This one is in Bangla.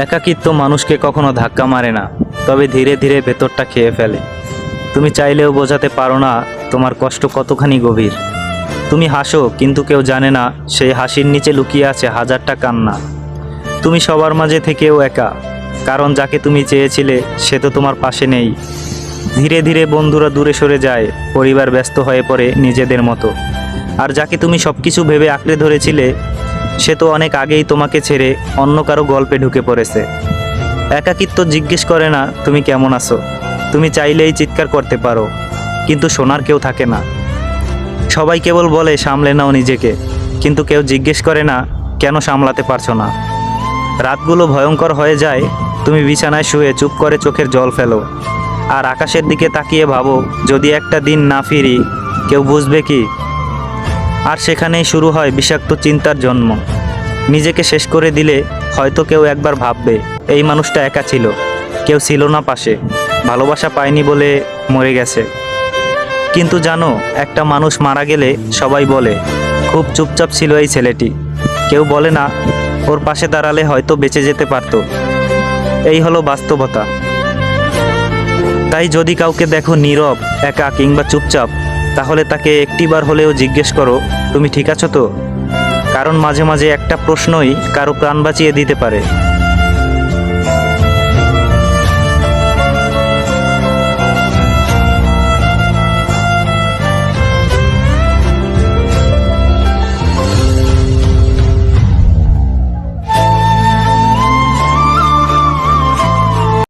একাকিত্ব মানুষকে কখনো ধাক্কা মারে না, তবে ধীরে ধীরে ভেতরটা খেয়ে ফেলে। তুমি চাইলেও বোঝাতে পারো না তোমার কষ্ট কতখানি গভীর। তুমি হাসো, কিন্তু কেউ জানে না সেই হাসির নিচে লুকিয়ে আছে হাজারটা কান্না। তুমি সবার মাঝে থেকেও একা, কারণ যাকে তুমি চেয়েছিলে সে তো তোমার পাশে নেই। ধীরে ধীরে বন্ধুরা দূরে সরে যায়, পরিবার ব্যস্ত হয়ে পড়ে নিজেদের মতো। আর যাকে তুমি সব কিছু ভেবে আঁকড়ে ধরেছিলে সে তো অনেক আগেই তোমাকে ছেড়ে অন্য কারও গল্পে ঢুকে পড়েছে। একাকিত্ব জিজ্ঞেস করে না, তুমি কেমন আছো? তুমি চাইলেই চিৎকার করতে পারো, কিন্তু শোনার কেউ থাকে না। সবাই কেবল বলে, সামলে নাও নিজেকে। কিন্তু কেউ জিজ্ঞেস করে না, কেন সামলাতে পারছ না? রাতগুলো ভয়ঙ্কর হয়ে যায়, তুমি বিছানায় শুয়ে চুপ করে চোখের জল ফেলো, আর আকাশের দিকে তাকিয়ে ভাবো, যদি একটা দিন না ফিরি, কেউ বুঝবে কি? আর সেখানেই শুরু হয় বিষাক্ত চিন্তার জন্ম। নিজেকে শেষ করে দিলে হয়তো কেউ একবার ভাববে, এই মানুষটা একা ছিল। কেউ ছিল না পাশে। ভালোবাসা পায়নি বলে মরে গেছে। কিন্তু জানো, একটা মানুষ মারা গেলে সবাই বলে, খুব চুপচাপ ছিল এই ছেলেটি। কেউ বলে না, ওর পাশে দাঁড়ালে হয়তো বেঁচে যেতে পারতো। এই হলো বাস্তবতা। তাই যদি কাউকে দেখো নীরব, একা কিংবা চুপচাপ তাহলে তাকে একটিবার হলেও জিজ্ঞেস করো, তুমি ঠিক আছো তো? কারণ মাঝে মাঝে একটা প্রশ্নই কারও প্রাণ বাঁচিয়ে দিতে পারে।